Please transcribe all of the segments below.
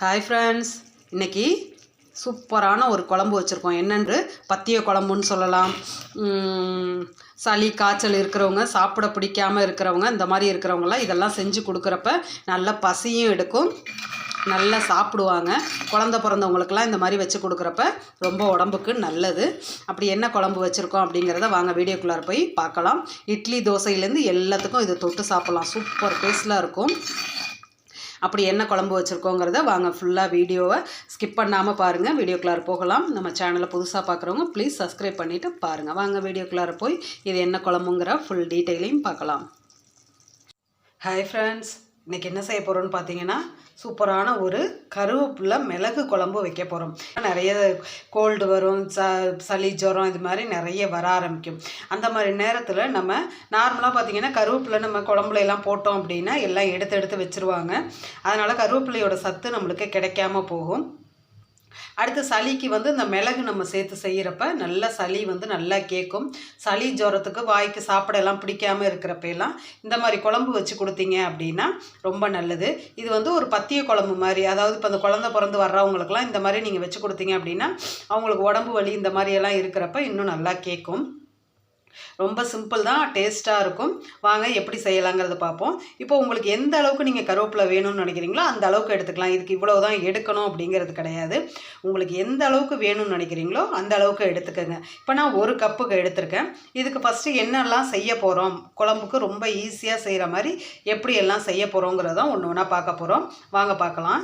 Hi friends இன்னைக்கு சூப்பரான ஒரு குழம்பு வச்சுருக்கோம். என்னென்று? பத்திய குழம்புன்னு சொல்லலாம். சளி காய்ச்சல் இருக்கிறவங்க சாப்பிட பிடிக்காமல் இருக்கிறவங்க இந்த மாதிரி இருக்கிறவங்கலாம் இதெல்லாம் செஞ்சு கொடுக்குறப்ப நல்ல பசியும் எடுக்கும். நல்லா சாப்பிடுவாங்க. குழந்த பிறந்தவங்களுக்கெல்லாம் இந்த மாதிரி வச்சு கொடுக்குறப்ப ரொம்ப உடம்புக்கு நல்லது. அப்படி என்ன குழம்பு வச்சுருக்கோம் அப்படிங்கிறத வாங்க வீடியோக்குள்ளார போய் பார்க்கலாம். இட்லி தோசையிலேருந்து எல்லாத்துக்கும் இதை தொட்டு சாப்பிட்லாம். சூப்பர் டேஸ்டில் இருக்கும். அப்படி என்ன குழம்பு வச்சுருக்கோங்கிறத வாங்க. ஃபுல்லாக வீடியோவை ஸ்கிப் பண்ணாமல் பாருங்கள் வீடியோக்குள்ளார போகலாம். நம்ம சேனலை புதுசாக பார்க்குறவங்க ப்ளீஸ் சப்ஸ்கிரைப் பண்ணிவிட்டு பாருங்கள் வாங்க வீடியோக்குள்ளார போய் இது என்ன குழம்புங்கிற ஃபுல் டீட்டெயிலையும் பார்க்கலாம். ஹாய் ஃப்ரெண்ட்ஸ் இன்றைக்கி என்ன செய்ய போகிறோம்னு பார்த்தீங்கன்னா சூப்பரான ஒரு கருவேப்பிலை மிளகு குழம்பு வைக்க போகிறோம் நிறைய கோல்டு வரும் ச சளி ஜுரம் இது மாதிரி நிறைய வர ஆரம்பிக்கும். அந்த மாதிரி நேரத்தில் நம்ம நார்மலாக பார்த்தீங்கன்னா கருவேப்பிலை நம்ம குழம்புல எல்லாம் போட்டோம் அப்படின்னா எல்லாம் எடுத்து எடுத்து வச்சுருவாங்க. அதனால் கருவேப்பிலையோட சத்து நம்மளுக்கு கிடைக்காம போகும். அடுத்து சளிக்கு வந்து இந்த மிளகு நம்ம சேர்த்து செய்கிறப்ப நல்ல சளி வந்து நல்லா கேட்கும். சளி ஜுரத்துக்கு வாய்க்கு சாப்பிடலாம் பிடிக்காமல் பிடிக்காம இந்த மாதிரி குழம்பு வச்சு கொடுத்தீங்க அப்படின்னா ரொம்ப நல்லது. இது வந்து ஒரு பத்திய குழம்பு மாதிரி அதாவது இப்போ அந்த குழந்தை பிறந்து வர்றவங்களுக்குலாம் இந்த மாதிரி நீங்கள் வச்சு கொடுத்தீங்க அப்படின்னா அவங்களுக்கு உடம்பு வலி இந்த மாதிரியெல்லாம் இருக்கிறப்ப இன்னும் நல்லா கேட்கும். ரொம்ப சிம்பிள் தான் டேஸ்ட்டாக இருக்கும். வாங்க எப்படி செய்யலாங்கிறத பார்ப்போம். இப்போ உங்களுக்கு எந்த அளவுக்கு நீங்கள் கருவேப்பிலை வேணும்னு நினைக்கிறீங்களோ அந்த அளவுக்கு எடுத்துக்கலாம். இதுக்கு இவ்வளோ தான் எடுக்கணும் அப்படிங்கிறது கிடையாது. உங்களுக்கு எந்த அளவுக்கு வேணும்னு நினைக்கிறீங்களோ அந்த அளவுக்கு எடுத்துக்கோங்க. இப்போ நான் ஒரு கப்புக்கு எடுத்திருக்கேன். இதுக்கு ஃபஸ்ட்டு என்னெல்லாம் செய்ய போகிறோம் குழம்புக்கு ரொம்ப ஈஸியாக செய்கிற மாதிரி எப்படி எல்லாம் செய்ய போகிறோங்கிறதான் ஒன்று ஒன்றா பார்க்க போகிறோம் வாங்க பார்க்கலாம்.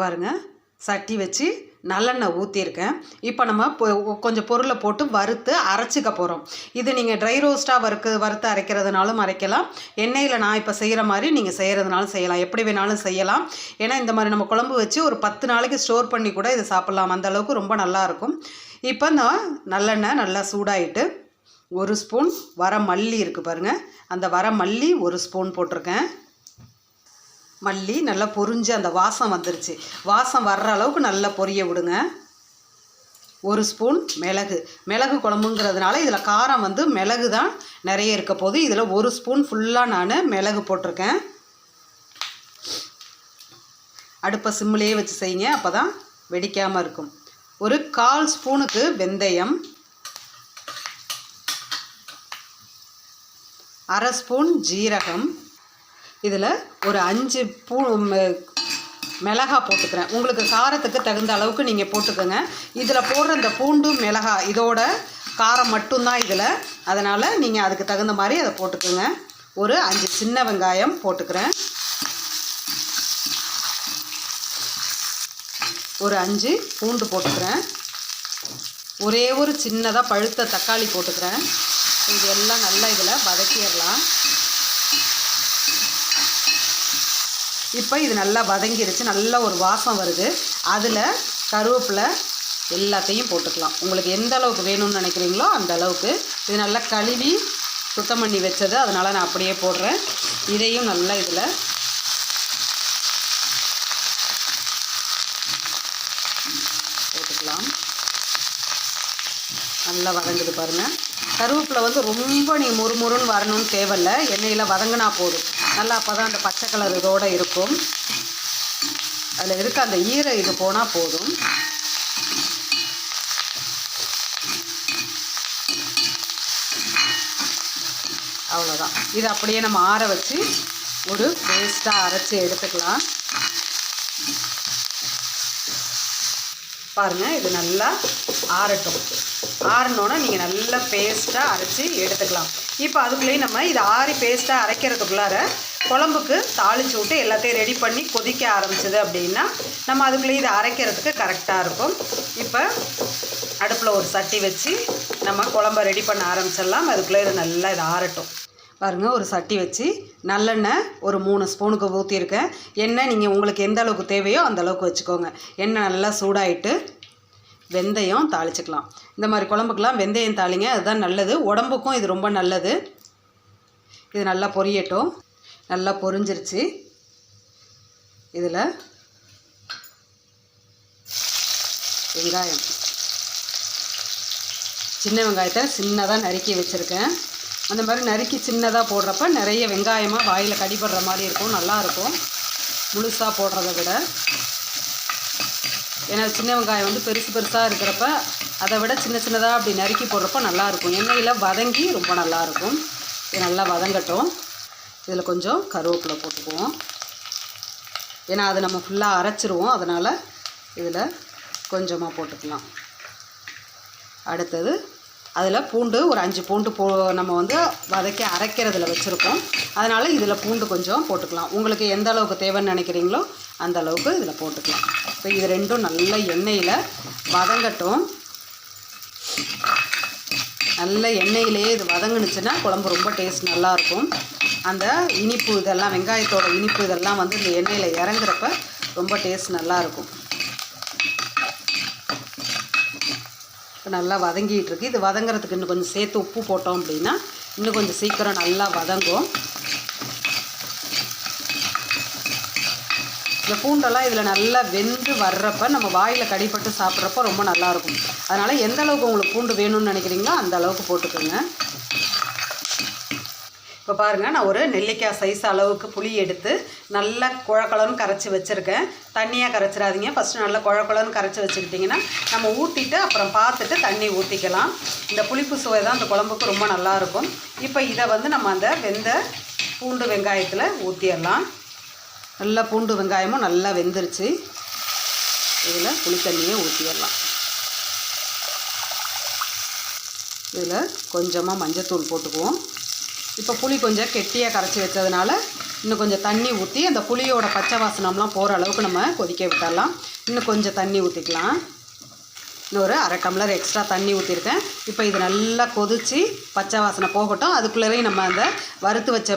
பாருங்கள் சட்டி வச்சு நல்லெண்ணெய் ஊற்றிருக்கேன் இப்போ நம்ம பொ- கொஞ்சம் பொருளை போட்டு வறுத்து அரைச்சிக்க போகிறோம் இது நீங்கள் ட்ரை ரோஸ்ட்டாக வறுக்கு வறுத்து அரைக்கிறதுனாலும் அரைக்கலாம். எண்ணெயில் நான் இப்போ செய்கிற மாதிரி நீங்கள் செய்கிறதுனாலும் செய்யலாம். எப்படி வேணாலும் செய்யலாம். ஏன்னா இந்த மாதிரி நம்ம குழம்பு வச்சு ஒரு பத்து நாளைக்கு ஸ்டோர் பண்ணி கூட இதை சாப்பிட்லாம். அந்த அளவுக்கு ரொம்ப நல்லா இருக்கும். இப்போ நான் நல்லெண்ணெய் நல்லா சூடாயிட்டு ஒரு ஸ்பூன் வர மல்லி இருக்குது பாருங்கள் அந்த வர மல்லி ஒரு ஸ்பூன் போட்டிருக்கேன். மல்லி நல்லா பொரிஞ்சு அந்த வாசம் வந்துருச்சு. வாசம் வர்ற அளவுக்கு நல்லா பொரிய விடுங்க. ஒரு ஸ்பூன் மிளகு. மிளகு குழம்புங்கிறதுனால இதில் காரம் வந்து மிளகு தான் நிறைய இருக்க போது இதில் ஒரு ஸ்பூன் ஃபுல்லாக நான் மிளகு போட்டிருக்கேன். அடுப்பை சிம்மிலேயே வச்சு செய்யுங்க அப்போ தான் வெடிக்காமல் இருக்கும். ஒரு கால் ஸ்பூனுக்கு வெந்தயம். அரை ஸ்பூன் ஜீரகம். இதில் ஒரு அஞ்சு பூ ம- மிளகா போட்டுக்கிறேன். உங்களுக்கு காரத்துக்கு தகுந்த அளவுக்கு நீங்கள் போட்டுக்கோங்க. இதில் போடுற இந்த பூண்டு மிளகா இதோட காரம் மட்டும்தான் இதில். அதனால் நீங்கள் அதுக்கு தகுந்த மாதிரி அதை போட்டுக்கோங்க. ஒரு அஞ்சு சின்ன வெங்காயம் போட்டுக்கிறேன். ஒரு அஞ்சு பூண்டு போட்டுக்கிறேன். ஒரே ஒரு சின்னதாக பழுத்த தக்காளி போட்டுக்கிறேன். இது எல்லாம் நல்லா இதில் வதக்கிடலாம். இப்போ இது நல்லா வதங்கிருச்சு. நல்ல ஒரு வாசம் வருது. அதில் கருவேப்பிலை எல்லாத்தையும் போட்டுக்கலாம். உங்களுக்கு எந்த அளவுக்கு வேணும்னு நினைக்கிறீங்களோ அந்த அளவுக்கு. இது நல்லா கழுவி சுத்தம் பண்ணி வச்சது. அதனால் நான் அப்படியே போடுறேன். இதையும் நல்லா இதில் போட்டுக்கலாம். நல்லா வதங்குது பாருங்கள் கருவேப்பிலை வந்து ரொம்ப நீ முறுமுறுன்னு வரணும்னு தேவையில்ல. எண்ணெயில் வதங்கினா போதும். நல்லா அப்போ தான் அந்த பச்சை கலர் இதோட இருக்கும். அதில் இருக்க அந்த ஈர இது போனால் போதும். அவ்வளோதான் இது அப்படியே நம்ம ஆற வச்சு ஒரு பேஸ்ட்டாக அரைச்சி எடுத்துக்கலாம். பாருங்கள் இது நல்லா ஆறட்டும். ஆறினோன்னா நீங்கள் நல்லா பேஸ்ட்டாக அரைச்சி எடுத்துக்கலாம். இப்போ அதுக்குள்ளேயும் நம்ம இதை ஆறி பேஸ்ட்டாக அரைக்கிறதுக்குள்ளார குழம்புக்கு தாளிச்சு விட்டு எல்லாத்தையும் ரெடி பண்ணி கொதிக்க ஆரம்பிச்சது அப்படின்னா நம்ம அதுக்குள்ளேயும் இதை அரைக்கிறதுக்கு கரெக்டாக இருக்கும். இப்போ அடுப்பில் ஒரு சட்டி வச்சு நம்ம குழம்ப ரெடி பண்ண ஆரம்பிச்சிடலாம். அதுக்குள்ளே இது நல்லா இதை ஆறட்டும். பாருங்க ஒரு சட்டி வச்சு நல்லெண்ணெய் ஒரு மூணு ஸ்பூனுக்கு ஊற்றிருக்கேன் எண்ணெய் நீங்கள் உங்களுக்கு எந்த அளவுக்கு தேவையோ அந்த அளவுக்கு வச்சுக்கோங்க. எண்ணெய் நல்லா சூடாயிட்டு வெந்தயம் தாளிச்சுக்கலாம். இந்த மாதிரி குழம்புக்கெலாம் வெந்தயம் தாளிங்க அதுதான் நல்லது. உடம்புக்கும் இது ரொம்ப நல்லது. இது நல்லா பொரியட்டும். நல்லா பொரிஞ்சிருச்சு. இதில் வெங்காயம். சின்ன வெங்காயத்தை சின்னதாக நறுக்கி வச்சுருக்கேன். அந்த மாதிரி நறுக்கி சின்னதாக போடுறப்ப நிறைய வெங்காயமாக வாயில் கடிபடுற மாதிரி இருக்கும். நல்லாயிருக்கும் முழுசாக போடுறத விட. ஏன்னா சின்ன வெங்காயம் வந்து பெருசு பெருசாக இருக்கிறப்ப அதை விட சின்ன சின்னதாக அப்படி நறுக்கி போடுறப்ப நல்லாயிருக்கும். எண்ணெயில் வதங்கி ரொம்ப நல்லாயிருக்கும். இது நல்லா வதங்கட்டும். இதில் கொஞ்சம் கருவேப்பிலை போட்டுக்குவோம். ஏன்னா அது நம்ம ஃபுல்லாக அரைச்சிருவோம். அதனால் இதில் கொஞ்சமாக போட்டுக்கலாம். அடுத்தது அதில் பூண்டு ஒரு அஞ்சு பூண்டு போ நம்ம வந்து வதக்கி அரைக்கிறதுல வச்சுருக்கோம். அதனால் இதில் பூண்டு கொஞ்சம் போட்டுக்கலாம். உங்களுக்கு எந்த அளவுக்கு தேவைன்னு நினைக்கிறீங்களோ அந்த அளவுக்கு இதில் போட்டுக்கலாம். இப்போ இது ரெண்டும் நல்ல எண்ணெயில் வதங்கட்டும். நல்ல எண்ணெயிலேயே இது வதங்குனுச்சுன்னா குழம்பு ரொம்ப டேஸ்ட் நல்லாயிருக்கும் அந்த இனிப்பு இதெல்லாம் வெங்காயத்தோட இனிப்பு இதெல்லாம் வந்து இந்த எண்ணெயில் இறங்குறப்ப ரொம்ப டேஸ்ட் நல்லாயிருக்கும் நல்லா வதங்கிட்டு இருக்கு இது வதங்குறதுக்கு இன்னும் கொஞ்சம் சேர்த்து உப்பு போட்டோம் அப்படின்னா இன்னும் கொஞ்சம் சீக்கிரம் நல்லா வதங்கும். இந்த பூண்டெல்லாம் இதில் நல்லா வெந்து வர்றப்ப நம்ம வாயில் கடிப்பட்டு சாப்பிட்றப்ப ரொம்ப நல்லாயிருக்கும் அதனால் எந்த அளவுக்கு உங்களுக்கு பூண்டு வேணும்னு நினைக்கிறீங்களோ அந்த அளவுக்கு போட்டுக்கோங்க. இப்போ பாருங்கள் நான் ஒரு நெல்லிக்காய் சைஸ் அளவுக்கு புளி எடுத்து நல்லா குழக்குழன்னு கரைச்சி வச்சுருக்கேன். தண்ணியாக கரைச்சிடாதீங்க. ஃபஸ்ட்டு நல்லா குழக்குழன்னு கரைச்சி வச்சுக்கிட்டிங்கன்னா நம்ம ஊற்றிட்டு அப்புறம் பார்த்துட்டு தண்ணி ஊற்றிக்கலாம் இந்த புளிப்பு சுவை தான் அந்த குழம்புக்கு ரொம்ப நல்லாயிருக்கும் இப்போ இதை வந்து நம்ம அந்த வெந்த பூண்டு வெங்காயத்தில் ஊற்றிடலாம் நல்லா பூண்டு வெங்காயமும் நல்லா வெந்துருச்சு. இதில் புளித்தண்ணியை ஊற்றிடலாம் இதில் கொஞ்சமாக மஞ்சத்தூள் போட்டுக்குவோம். இப்போ புளி கொஞ்சம் கெட்டியாக கரைச்சி வச்சதுனால இன்னும் கொஞ்சம் தண்ணி ஊற்றி அந்த புளியோட பச்சை வாசனம்லாம் போகிற அளவுக்கு நம்ம கொதிக்க விட்டுடலாம் இன்னும் கொஞ்சம் தண்ணி ஊற்றிக்கலாம் இன்னொரு அரை டம்ளர் எக்ஸ்ட்ரா தண்ணி ஊற்றிருக்கேன் இப்போ இது நல்லா கொதித்து பச்சை வாசனை போகட்டும். அதுக்குள்ளேயும் நம்ம அந்த வறுத்து வச்ச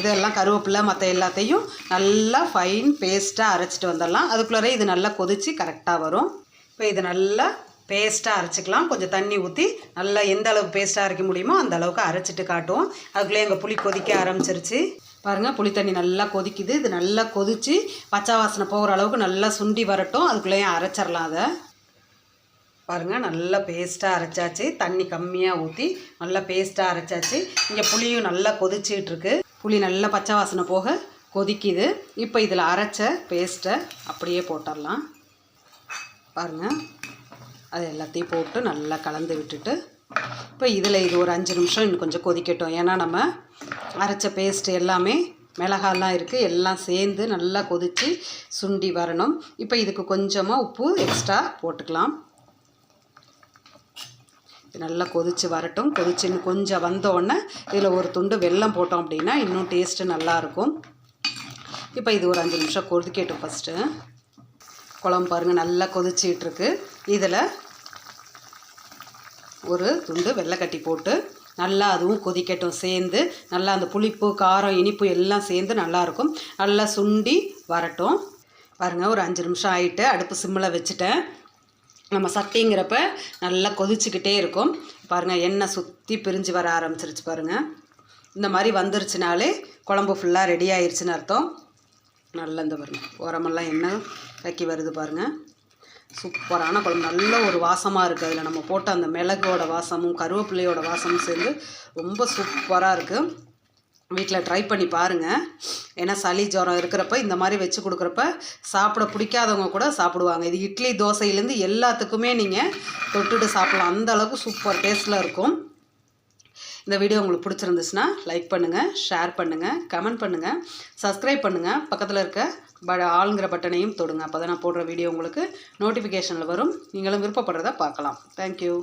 இதெல்லாம் கருவேப்பிலை மற்ற எல்லாத்தையும் நல்லா ஃபைன் பேஸ்ட்டாக அரைச்சிட்டு வந்துடலாம். அதுக்குள்ளேயே இது நல்லா கொதித்து கரெக்டாக வரும். இப்போ இது நல்லா பேஸ்ட்டாக அரைச்சிக்கலாம். கொஞ்சம் தண்ணி ஊற்றி நல்லா எந்த அளவுக்கு பேஸ்ட்டாக அரைக்க முடியுமோ அந்த அளவுக்கு அரைச்சிட்டு காட்டுவோம். அதுக்குள்ளே எங்கள் புளி கொதிக்க ஆரம்பிச்சிருச்சு. பாருங்கள் புளி தண்ணி நல்லா கொதிக்குது. இது நல்லா கொதித்து பச்சை வாசனை போகிற அளவுக்கு நல்லா சுண்டி வரட்டும். அதுக்குள்ளேயும் அரைச்சிடலாம் அதை. பாருங்கள் நல்லா பேஸ்ட்டாக அரைச்சாச்சு. தண்ணி கம்மியாக ஊற்றி நல்லா பேஸ்ட்டாக அரைச்சாச்சு. இங்கே புளியும் நல்லா கொதிச்சிகிட்ருக்கு புளி நல்லா பச்சை வாசனை போக கொதிக்குது. இப்போ இதில் அரைச்ச பேஸ்ட்டை அப்படியே போட்டுடலாம். பாருங்கள் அது எல்லாத்தையும் போட்டு நல்லா கலந்து விட்டுட்டு இப்போ இதில் இது ஒரு அஞ்சு நிமிஷம் இன்னும் கொஞ்சம் கொதிக்கட்டும். ஏன்னா நம்ம அரைச்ச பேஸ்ட் எல்லாமே மிளகாலாம் இருக்குது எல்லாம் சேர்ந்து நல்லா கொதித்து சுண்டி வரணும். இப்போ இதுக்கு கொஞ்சமாக உப்பு எக்ஸ்ட்ரா போட்டுக்கலாம். நல்லா கொதித்து வரட்டும். கொதிச்சு இன்னும் கொஞ்சம் வந்தோடனே இதில் ஒரு துண்டு வெல்லம் போட்டோம் அப்படின்னா இன்னும் டேஸ்ட்டு நல்லாயிருக்கும் இப்போ இது ஒரு அஞ்சு நிமிஷம் கொதிக்கட்டும் ஃபஸ்ட்டு குழம்பு பாருங்கள் நல்லா கொதிச்சிகிட்ருக்கு இதில் ஒரு துண்டு வெள்ளைக்கட்டி போட்டு நல்லா அதுவும் கொதிக்கட்டும் சேர்ந்து நல்லா அந்த புளிப்பு காரம் இனிப்பு எல்லாம் சேர்ந்து நல்லாயிருக்கும் நல்லா சுண்டி வரட்டும். பாருங்கள் ஒரு அஞ்சு நிமிஷம் ஆகிட்டு அடுப்பு சிம்மில் வச்சுட்டேன். நம்ம சட்டிங்கிறப்ப நல்லா கொதிச்சுக்கிட்டே இருக்கும். பாருங்கள் எண்ணெய் சுற்றி பிரிஞ்சு வர ஆரம்பிச்சிருச்சு பாருங்கள் இந்த மாதிரி வந்துருச்சுனாலே குழம்பு ஃபுல்லாக ரெடி ஆயிடுச்சுன்னு அர்த்தம். நல்லா இந்த பாருங்கள் ஓரமெல்லாம் எண்ணெய் கக்கி வருது பாருங்கள் சூப்பரான குழம்பு. நல்ல ஒரு வாசமாக இருக்குது அதில். நம்ம போட்ட அந்த மிளகோட வாசமும் கருவேப்பிலையோட வாசமும் சேர்ந்து ரொம்ப சூப்பராக இருக்குது வீட்டில் ட்ரை பண்ணி பாருங்கள் ஏன்னா சளி ஜுரம் இருக்கிறப்ப இந்த மாதிரி வச்சு கொடுக்குறப்ப சாப்பிட பிடிக்காதவங்க கூட சாப்பிடுவாங்க. இது இட்லி தோசையிலேருந்து எல்லாத்துக்குமே நீங்கள் தொட்டுட்டு சாப்பிடலாம். அந்த அளவுக்கு சூப்பர் டேஸ்ட்டில் இருக்கும். இந்த வீடியோ உங்களுக்கு பிடிச்சிருந்துச்சுன்னா லைக் பண்ணுங்கள் ஷேர் பண்ணுங்கள் கமெண்ட் பண்ணுங்கள் சப்ஸ்கிரைப் பண்ணுங்கள் பக்கத்தில் இருக்க ப ஆளுங்கிற பட்டனையும் தொடுங்க. அப்போ தான் நான் போடுற வீடியோ உங்களுக்கு நோட்டிஃபிகேஷனில் வரும். நீங்களும் விருப்பப்படுறத பார்க்கலாம். தேங்க்யூ